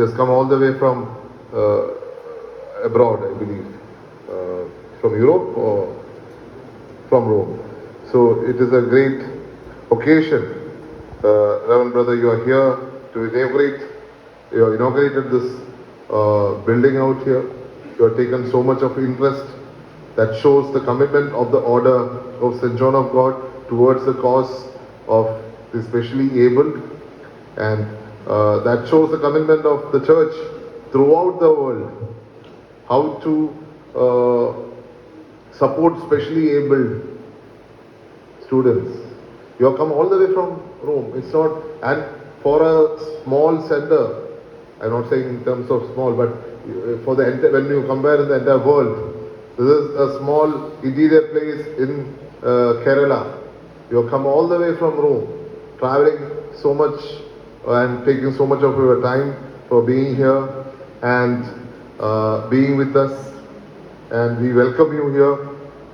He has come all the way from uh, abroad, I believe, uh, from Europe or from Rome. So it is a great occasion. Uh, Reverend Brother, you are here to inaugurate, you have inaugurated this uh, building out here. You have taken so much of interest that shows the commitment of the order of St. John of God towards the cause of the specially abled and uh, that shows the commitment of the church throughout the world how to uh, support specially abled students. You have come all the way from Rome. It's not, and for a small center, I'm not saying in terms of small, but uh, for the enti- when you compare the entire world, this is a small interior place in uh, Kerala. You have come all the way from Rome, traveling so much and taking so much of your time for being here and uh, being with us. And we welcome you here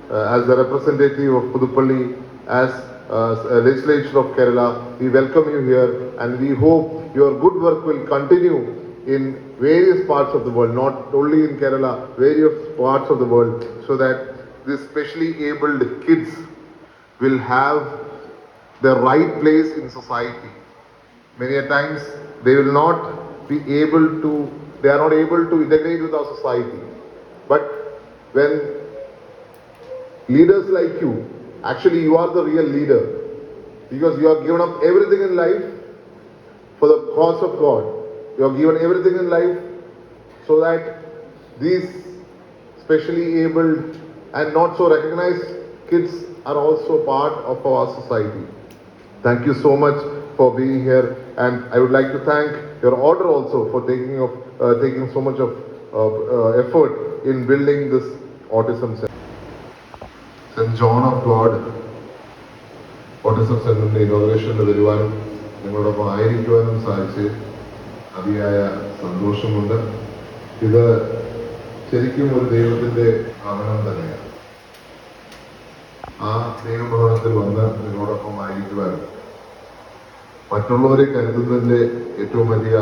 uh, as the representative of Pudupalli, as uh, a legislature of Kerala. We welcome you here and we hope your good work will continue in various parts of the world, not only in Kerala, various parts of the world, so that these specially abled kids will have the right place in society. Many a times they will not be able to, they are not able to integrate with our society. But when leaders like you, actually you are the real leader because you have given up everything in life for the cause of God. You have given everything in life so that these specially abled and not so recognized kids are also part of our society. Thank you so much for being here, and I would like to thank your order also for taking of uh, taking so much of, uh, uh, effort in building this autism center. Saint John of God autism സെന്ററിന്റെ ഇനോഗ്രേഷനിൽ വരുവാനും നിങ്ങളോടൊപ്പം ആയിരിക്കുവാനും സാധിച്ച് അതിയായ സന്തോഷമുണ്ട് ഇത് ശരിക്കും ഒരു ദൈവത്തിന്റെ ഭവനം തന്നെയാണ് ആ ദൈവഭവനത്തിൽ വന്ന് നിങ്ങളോടൊപ്പം ആയിരിക്കുവാനും മറ്റുള്ളവരെ കരുതുന്നതിന്റെ ഏറ്റവും വലിയ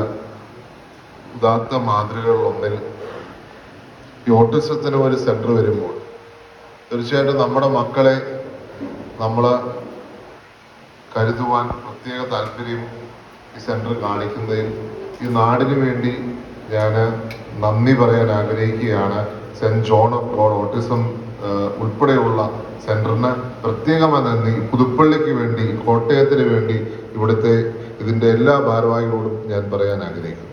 ഉദാത്ത മാതൃകകളിൽ ഒന്നിൽ ഈ ഓട്ടിസത്തിന് ഒരു സെന്റർ വരുമ്പോൾ തീർച്ചയായിട്ടും നമ്മുടെ മക്കളെ നമ്മൾ കരുതുവാൻ പ്രത്യേക താല്പര്യം ഈ സെന്റർ കാണിക്കുന്നതിൽ ഈ നാടിന് വേണ്ടി ഞാൻ നന്ദി പറയാൻ ആഗ്രഹിക്കുകയാണ്. Saint John of God autism ഉൾപ്പെടെയുള്ള സെന്ററിന് പ്രത്യേകമായി നന്ദി. പുതുപ്പള്ളിക്ക് വേണ്ടി കോട്ടയത്തിന് വേണ്ടി ഇവിടുത്തെ ഇതിന്റെ എല്ലാ ഭാരവാഹികളോടും ഞാൻ പറയാൻ ആഗ്രഹിക്കുന്നു.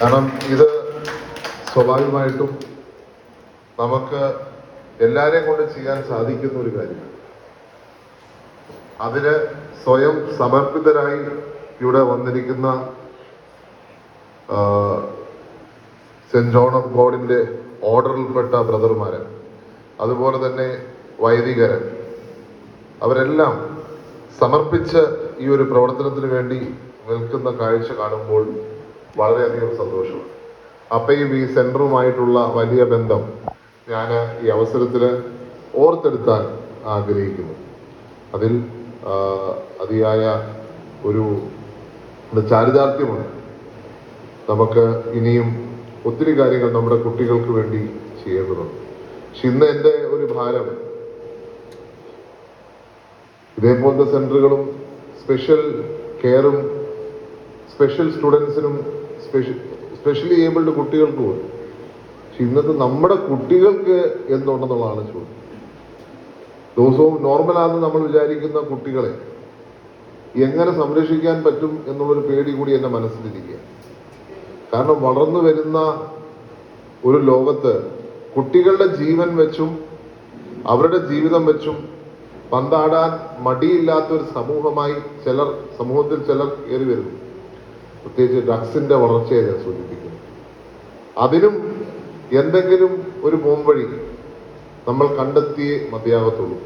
കാരണം ഇത് സ്വാഭാവികമായിട്ടും നമുക്ക് എല്ലാവരെയും കൊണ്ട് ചെയ്യാൻ സാധിക്കുന്ന ഒരു കാര്യമാണ്. അതിന് സ്വയം സമർപ്പിതരായി ഇവിടെ വന്നിരിക്കുന്ന ആ, സെന്റ് ജോൺ ഓഫ് ഗോഡിന്റെ ഓർഡറിൽപ്പെട്ട ബ്രദർമാരൻ അതുപോലെ തന്നെ വൈദികര് അവരെല്ലാം സമർപ്പിച്ച് ഈ ഒരു പ്രവർത്തനത്തിന് വേണ്ടി നിൽക്കുന്ന കാഴ്ച കാണുമ്പോൾ വളരെയധികം സന്തോഷമാണ്. അപ്പയും ഈ സെന്ററുമായിട്ടുള്ള വലിയ ബന്ധം ഞാൻ ഈ അവസരത്തിൽ ഓർത്തെടുത്താൻ ആഗ്രഹിക്കുന്നു. അതിൽ അതിയായ ഒരു ചാരിതാർത്ഥ്യമുണ്ട്. നമുക്ക് ഇനിയും ഒത്തിരി കാര്യങ്ങൾ നമ്മുടെ കുട്ടികൾക്ക് വേണ്ടി ചെയ്യേണ്ടതുണ്ട്. പക്ഷെ ഇന്ന് എന്റെ ഒരു ഭാരം ഇതേപോലത്തെ സെന്ററുകളും സ്പെഷ്യൽ കെയറും സ്പെഷ്യൽ സ്റ്റുഡൻസിനും സ്പെഷ്യൽ സ്പെഷ്യലി ഏബിൾഡ് കുട്ടികൾക്കും ഉണ്ട് പക്ഷെ ഇന്നത്തെ നമ്മുടെ കുട്ടികൾക്ക് എന്തുണ്ടെന്നുള്ളതാണ് ചോദ്യം. ദിവസവും നോർമലാണെന്ന് നമ്മൾ വിചാരിക്കുന്ന കുട്ടികളെ എങ്ങനെ സംരക്ഷിക്കാൻ പറ്റും എന്നുള്ളൊരു പേടി കൂടി എന്റെ മനസ്സിലിരിക്കുക. കാരണം വളർന്നു വരുന്ന ഒരു ലോകത്ത് കുട്ടികളുടെ ജീവൻ വെച്ചും അവരുടെ ജീവിതം വെച്ചും പന്താടാൻ മടിയില്ലാത്ത ഒരു സമൂഹമായി ചിലർ സമൂഹത്തിൽ ചിലർ കയറി വരുന്നു. പ്രത്യേകിച്ച് ഡ്രഗ്സിന്റെ വളർച്ചയെ ഞാൻ സൂചിപ്പിക്കുന്നു. അതിനും എന്തെങ്കിലും ഒരു പോംവഴി നമ്മൾ കണ്ടെത്തിയേ മതിയാകത്തുള്ളൂ.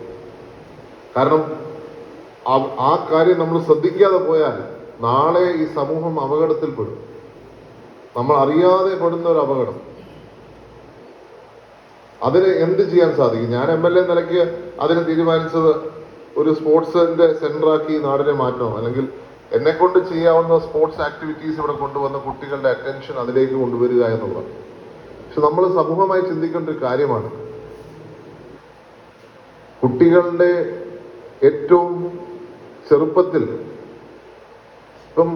കാരണം ആ- കാര്യം നമ്മൾ ശ്രദ്ധിക്കാതെ പോയാൽ നാളെ ഈ സമൂഹം അപകടത്തിൽപ്പെടും. നമ്മൾ അറിയാതെ പെടുന്ന ഒരു അപകടം. അതിന് എന്ത് ചെയ്യാൻ സാധിക്കും? ഞാൻ എം എൽ എ നിലയ്ക്ക് അതിന് തീരുമാനിച്ചത് ഒരു സ്പോർട്സിന്റെ സെന്ററാക്കി നാടിനെ മാറ്റണം. അല്ലെങ്കിൽ എന്നെ കൊണ്ട് ചെയ്യാവുന്ന സ്പോർട്സ് ആക്ടിവിറ്റീസ് ഇവിടെ കൊണ്ടുവന്ന കുട്ടികളുടെ അറ്റൻഷൻ അതിലേക്ക് കൊണ്ടുവരിക എന്നുള്ളത് പക്ഷെ നമ്മൾ സമൂഹമായി ചിന്തിക്കേണ്ട ഒരു കാര്യമാണ്. കുട്ടികളുടെ ഏറ്റവും ചെറുപ്പത്തിൽ ഇപ്പം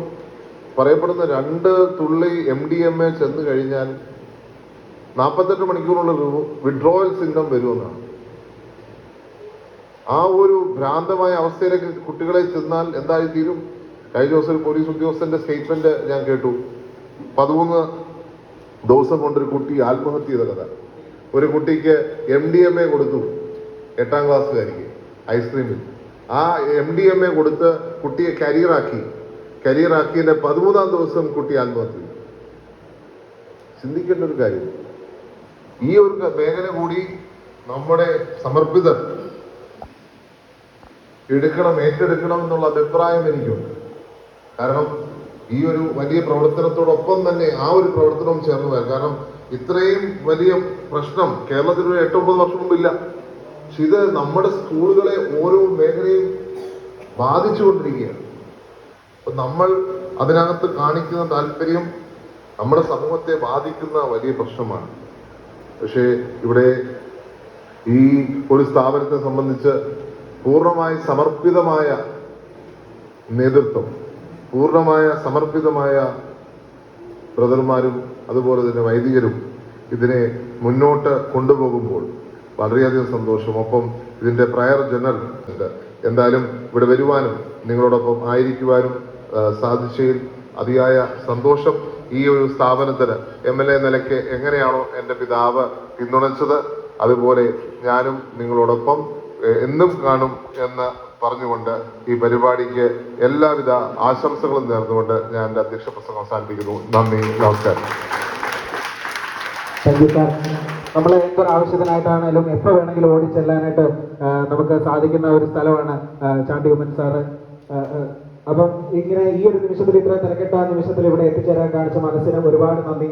പറയപ്പെടുന്ന രണ്ട് തുള്ളി എം ഡി എം എ ചെന്ന് കഴിഞ്ഞാൽ നാൽപ്പത്തെട്ട് മണിക്കൂറുള്ള വിഡ്രോവൽ സിൻഡം വരുമെന്നാണ്. ആ ഒരു ഭ്രാന്തമായ അവസ്ഥയിലേക്ക് കുട്ടികളെ ചെന്നാൽ എന്തായി തീരും കഴിഞ്ഞ ദിവസം ഒരു പോലീസ് ഉദ്യോഗസ്ഥന്റെ സ്റ്റേറ്റ്മെന്റ് ഞാൻ കേട്ടു. പതിമൂന്ന് ദിവസം കൊണ്ടൊരു കുട്ടി ആത്മഹത്യ ചെയ്ത കഥ. ഒരു കുട്ടിക്ക് എം ഡി എം എ കൊടുത്തു. എട്ടാം ക്ലാസ്സുകാരിക്ക് ഐസ്ക്രീമിൽ. ആ എം ഡി എം എ കൊടുത്ത് കുട്ടിയെ കരിയറാക്കി കരിയറാക്കിയതിന്റെ പതിമൂന്നാം ദിവസം കുട്ടി ആത്മഹത്യ ചിന്തിക്കേണ്ട ഒരു കാര്യം ഈ ഒരു മേഖല കൂടി നമ്മുടെ സമർപ്പിതർ എടുക്കണം ഏറ്റെടുക്കണം എന്നുള്ള അഭിപ്രായം എനിക്കുണ്ട്. കാരണം ഈ ഒരു വലിയ പ്രവർത്തനത്തോടൊപ്പം തന്നെ ആ ഒരു പ്രവർത്തനവും ചേർന്ന് വരാം കാരണം ഇത്രയും വലിയ പ്രശ്നം കേരളത്തിൽ ഒരു എട്ടൊമ്പത് വർഷം മുമ്പില്ല. പക്ഷെ ഇത് നമ്മുടെ സ്കൂളുകളെ ഓരോ മേഖലയും ബാധിച്ചുകൊണ്ടിരിക്കുകയാണ്. അപ്പൊ നമ്മൾ അതിനകത്ത് കാണിക്കുന്ന താല്പര്യം നമ്മുടെ സമൂഹത്തെ ബാധിക്കുന്ന വലിയ പ്രശ്നമാണ്. പക്ഷേ ഇവിടെ ഈ ഒരു സ്ഥാപനത്തെ സംബന്ധിച്ച് പൂർണമായി സമർപ്പിതമായ നേതൃത്വം പൂർണമായ സമർപ്പിതമായ ബ്രദർമാരും അതുപോലെ തന്നെ വൈദികരും ഇതിനെ മുന്നോട്ട് കൊണ്ടുപോകുമ്പോൾ വളരെയധികം സന്തോഷം. ഒപ്പം ഇതിന്റെ പ്രയർ ജനറൽ എന്തായാലും ഇവിടെ വരുവാനും നിങ്ങളോടൊപ്പം ആയിരിക്കുവാനും സാധിച്ചതിൽ അതിയായ സന്തോഷം. ഈ ഒരു സ്ഥാപനത്തിന് എം എൽ എ നിലയ്ക്ക് എങ്ങനെയാണോ എന്റെ പിതാവ് പിന്തുണച്ചത് അതുപോലെ ഞാനും നിങ്ങളോടൊപ്പം എന്നും കാണും എന്ന് പറഞ്ഞുകൊണ്ട് ഈ പരിപാടിക്ക് എല്ലാവിധ ആശംസകളും നേർന്നുകൊണ്ട് ഞാൻ എന്റെ അധ്യക്ഷ പ്രസംഗം അവസാനിപ്പിക്കുന്നു. നന്ദി നമസ്കാരം. നമ്മൾ എന്തൊരു ആവശ്യത്തിനായിട്ടാണെങ്കിലും എപ്പോൾ വേണമെങ്കിലും ഓടിച്ചെല്ലാനായിട്ട് നമുക്ക് സാധിക്കുന്ന ഒരു സ്ഥലമാണ് ചാണ്ടി ഉമ്മൻ സാറ് അപ്പം ഇങ്ങനെ ഈ ഒരു നിമിഷത്തിൽ ഇത്രയും തിരക്കിട്ട നിമിഷത്തിൽ ഇവിടെ എത്തിച്ചേരാൻ കാണിച്ച മനസ്സിന് ഒരുപാട് നന്ദി.